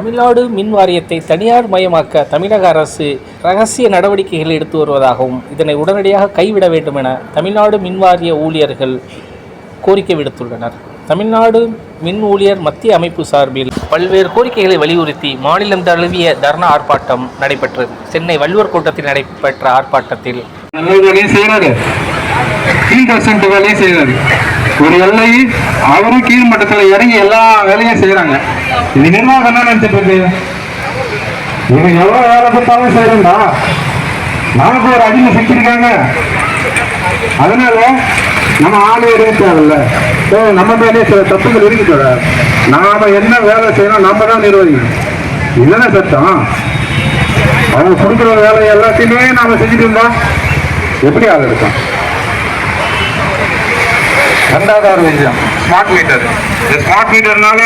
தமிழ்நாடு மின் வாரியத்தை தனியார் மயமாக்க தமிழக அரசு ரகசிய நடவடிக்கைகள் எடுத்து வருவதாகவும் இதனை உடனடியாக கைவிட வேண்டும் என தமிழ்நாடு மின் வாரிய ஊழியர்கள் கோரிக்கை விடுத்துள்ளனர். தமிழ்நாடு மின் ஊழியர் மத்திய அமைப்பு சார்பில் பல்வேறு கோரிக்கைகளை வலியுறுத்தி மாநிலம் தழுவிய தர்ணா ஆர்ப்பாட்டம் நடைபெற்றது. சென்னை வள்ளுவர் கூட்டத்தில் நடைபெற்ற ஆர்ப்பாட்டத்தில் ஒரு எல்லை அவரும் கீழ் மட்டத்தில் இறங்கி எல்லா வேலையும் செய்யறாங்க இது நிர்வாகம் என்ன நினைச்சிட்டு இருக்கு? இவன் எவ்வளவு வேலை கொடுத்தாலும் செய்யறா நமக்கு ஒரு அடிமை செஞ்சிருக்காங்க. அதனால நம்ம ஆளு எதுவும் தேவையில்ல. நம்ம மேலே சில தப்புகள் இருக்குதோட நாம என்ன வேலை செய்யணும் நம்ம தான் நிர்வகிக்கணும். இதுதானே சட்டம். அவங்க கொடுக்குற வேலை எல்லாத்தையுமே நாம செஞ்சுட்டு இருந்தா எப்படி ஆள் இருக்கும் ரெண்டாவது ஒரு விஷயம் ஸ்மார்ட் மீட்டர் இந்த ஸ்மார்ட் மீட்டர்னால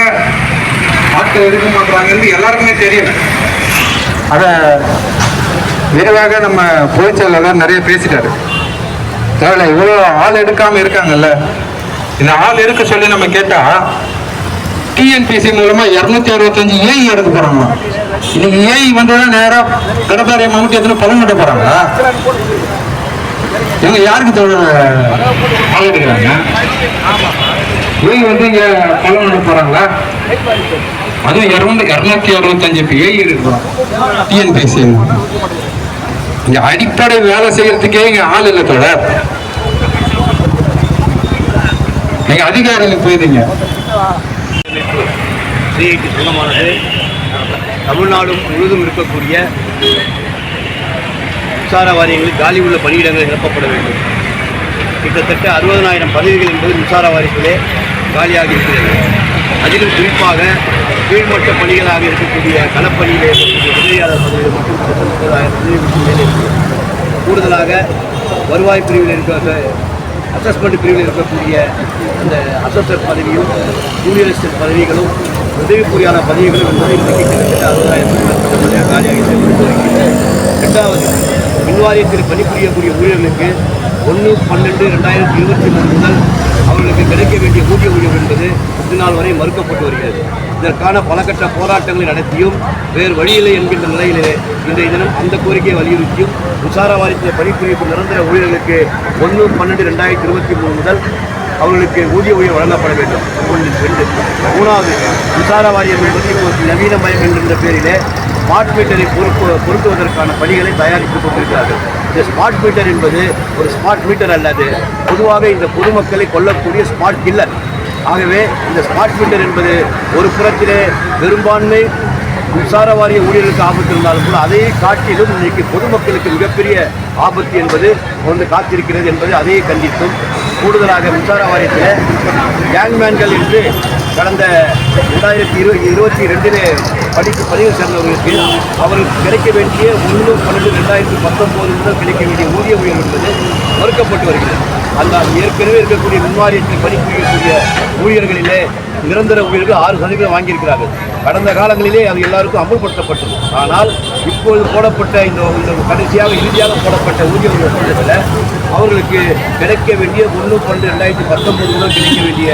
ஆட்கள் எடுக்க மாட்டாங்கிறது எல்லாருக்குமே தெரியும். அதை விரைவாக நம்ம பொதுச்செயலாளர் நிறைய பேசிட்டாரு. தேவையில்ல இவ்வளோ ஆள் எடுக்காம இருக்காங்கல்ல. இந்த ஆள் எடுக்க சொல்லி நம்ம கேட்டா டிஎன்பிசி மூலமா இருநூத்தி அறுபத்தஞ்சு ஏஐ எடுக்க போறாங்க இன்னைக்கு ஏஐ வந்தோட நேரா கடப்பாறை மம்முட்டி எத்தனை பலன் கட்ட போறாங்களா? இவங்க யாருக்கு ஆள் எடுக்கிறாங்க ஏஐ வந்து இங்க கட்ட போறாங்களா? அதுவும் இருநூத்தி இருநூத்தி அறுபத்தஞ்சு ஏஐ எடுக்கிறோம் டிஎன்பிசி இங்க அடிப்படை வேலை செய்யறதுக்கே இங்க ஆள் இல்லை தொடர் நீங்க அதிகாரிகளுக்கு போயிருந்தீங்க சிஐடி தமிழ்நாடு முழுவதும் இருக்கக்கூடிய மின்சார வாரியங்களில் காலி உள்ள பணியிடங்கள் நிரப்பப்பட வேண்டும். கிட்டத்தட்ட அறுபதனாயிரம் பதவிகள் என்பது மின்சார வாரியத்திலே காலியாக இருக்கிறது. அதிலும் குறிப்பாக கீழ்மட்ட பணிகளாக இருக்கக்கூடிய களப்பணியிலே இருக்கக்கூடிய உதவியாளர் பதவிகள் மட்டும் கிட்டத்தட்ட முப்பதாயிரம் பதவிகளுக்கு மேலே கூடுதலாக வருவாய் பிரிவில் இருக்க அசஸ்மெண்ட் பிரிவில் இருக்கக்கூடிய அந்த அசஸ்டர் பதவியும் ஜூனியர் அசிஸ்டன்ட் பதவிகளும் உதவி பொறியாளர் பதவிகளும் என்பதை இன்றைக்கு கிட்டத்தட்ட அறுபதாயிரம் காலியாக ரெண்டாவது மின்வாரியத்தில் பணிபுரியக்கூடிய ஊழியர்களுக்கு ஒன்று பன்னெண்டு ரெண்டாயிரத்தி இருபத்தி மூணு முதல் அவர்களுக்கு கிடைக்க வேண்டிய ஊதிய உயர்வு என்பது இது நாள் வரை மறுக்கப்பட்டு வருகிறது. இதற்கான பலகட்ட போராட்டங்களை நடத்தியும் வேறு வழியில்லை என்கின்ற நிலையிலே இன்றைய தினம் அந்த கோரிக்கையை வலியுறுத்தியும் உசார வாரியத்தில் பணிபுரியும் நிரந்தர ஊழியர்களுக்கு ஒன்று பன்னெண்டு ரெண்டாயிரத்தி இருபத்தி மூணு முதல் அவர்களுக்கு ஊதிய உயர் வழங்கப்பட வேண்டும். ஒன்று ரெண்டு மூணாவது உசார வாரியம் என்பது இப்போது நவீனமயம் என்கின்ற பேரிலே ஸ்மார்ட் மீட்டரை பொறுப்பு பொருத்துவதற்கான பணிகளை தயாரித்துக் கொண்டிருக்கிறார்கள். இந்த ஸ்மார்ட் மீட்டர் என்பது ஒரு ஸ்மார்ட் மீட்டர் அல்லது பொதுவாக இந்த பொதுமக்களை கொல்லக்கூடிய ஸ்மார்ட் கில்லர் ஆகவே இந்த ஸ்மார்ட் மீட்டர் என்பது ஒரு புறத்திலே பெரும்பான்மை மின்சார வாரிய ஊழியர்களுக்கு ஆபத்து இருந்தாலும் கூட அதை காட்டிலும் இன்றைக்கு பொதுமக்களுக்கு மிகப்பெரிய ஆபத்து என்பது வந்து காத்திருக்கிறது என்பது அதையே கண்டித்தும். கூடுதலாக மின்சார வாரியத்தில் கேங்மேன்கள் என்று கடந்த ரெண்டாயிரத்தி இரு இருபத்தி ரெண்டிலே படிப்பு பதிவு சேர்ந்தவர்களுக்கு அவர்களுக்கு கிடைக்க வேண்டிய ஒன்று பன்னெண்டு ரெண்டாயிரத்தி பத்தொம்போது முதல் கிடைக்க வேண்டிய ஊதிய உயர்வு என்பது மறுக்கப்பட்டு வருகிறது. அந்த ஏற்கனவே இருக்கக்கூடிய மின்வாரியத்தில் பணிபுரியக்கூடிய ஊழியர்களிலே நிரந்தர ஊழியர்கள் ஆறு சதவீதம் வாங்கியிருக்கிறார்கள். கடந்த காலங்களிலே அது எல்லாருக்கும் அமல்படுத்தப்பட்டது. ஆனால் இப்பொழுது போடப்பட்ட இந்த இந்த கடைசியாக இறுதியாக போடப்பட்ட ஊதிய ஒப்பந்தத்தில் அவர்களுக்கு கிடைக்க வேண்டிய ஒன்று பன்னெண்டு ரெண்டாயிரத்தி பத்தொன்பது முதல் கிடைக்க வேண்டிய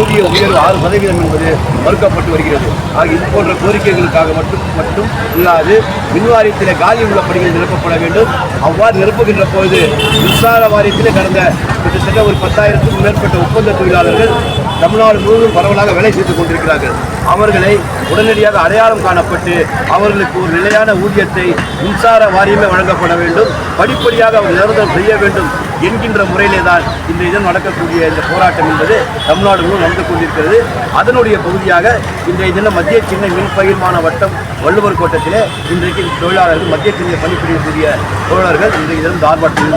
ஊதிய உயர்வு ஆறு சதவீதம் என்பது மறுக்கப்பட்டு வருகிறது. ஆக இது போன்ற கோரிக்கைகளுக்காக மட்டும் மட்டும் இல்லாது மின்வாரியத்தில் காலி உள்ள பணிகள் நிரப்பப்பட வேண்டும். அவ்வாறு நிரப்புகின்ற பொழுது மின்சார வாரியத்தில் கடந்த கிட்டத்தட்ட ஒரு பத்தாயிரத்துக்கும் மேற்பட்ட ஒப்பந்த தொழிலாளர்கள் தமிழ்நாடு முழுவதும் பரவலாக வேலை செய்து கொண்டிருக்கிறார்கள். அவர்களை உடனடியாக அடையாளம் காணப்பட்டு அவர்களுக்கு ஒரு நிலையான ஊதியத்தை மின்சார வாரியமே வழங்கப்பட வேண்டும். படிப்படியாக அவர் நிரந்தரம் செய்ய வேண்டும் என்கின்ற முறையிலே தான் இந்த இதன் நடக்கக்கூடிய இந்த போராட்டம் என்பது தமிழ்நாடு முழுவதும் நடந்து கொண்டிருக்கிறது. அதனுடைய பகுதியாக இன்றைய தினம் மத்திய சின்ன மின் பகிர்மான வட்டம் வள்ளுவர் கோட்டத்திலே இன்றைக்கு தொழிலாளர்கள் மத்திய சின்ன பணிபுரியக்கூடிய தொழிலாளர்கள் இன்றைய தினம் தார்பாட்டில்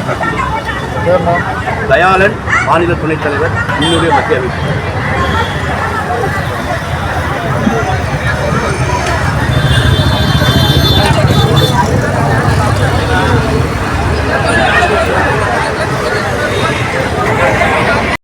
தயாளன் மாநில துணைத் தலைவர் இன்னுடைய மத்திய அமைப்பு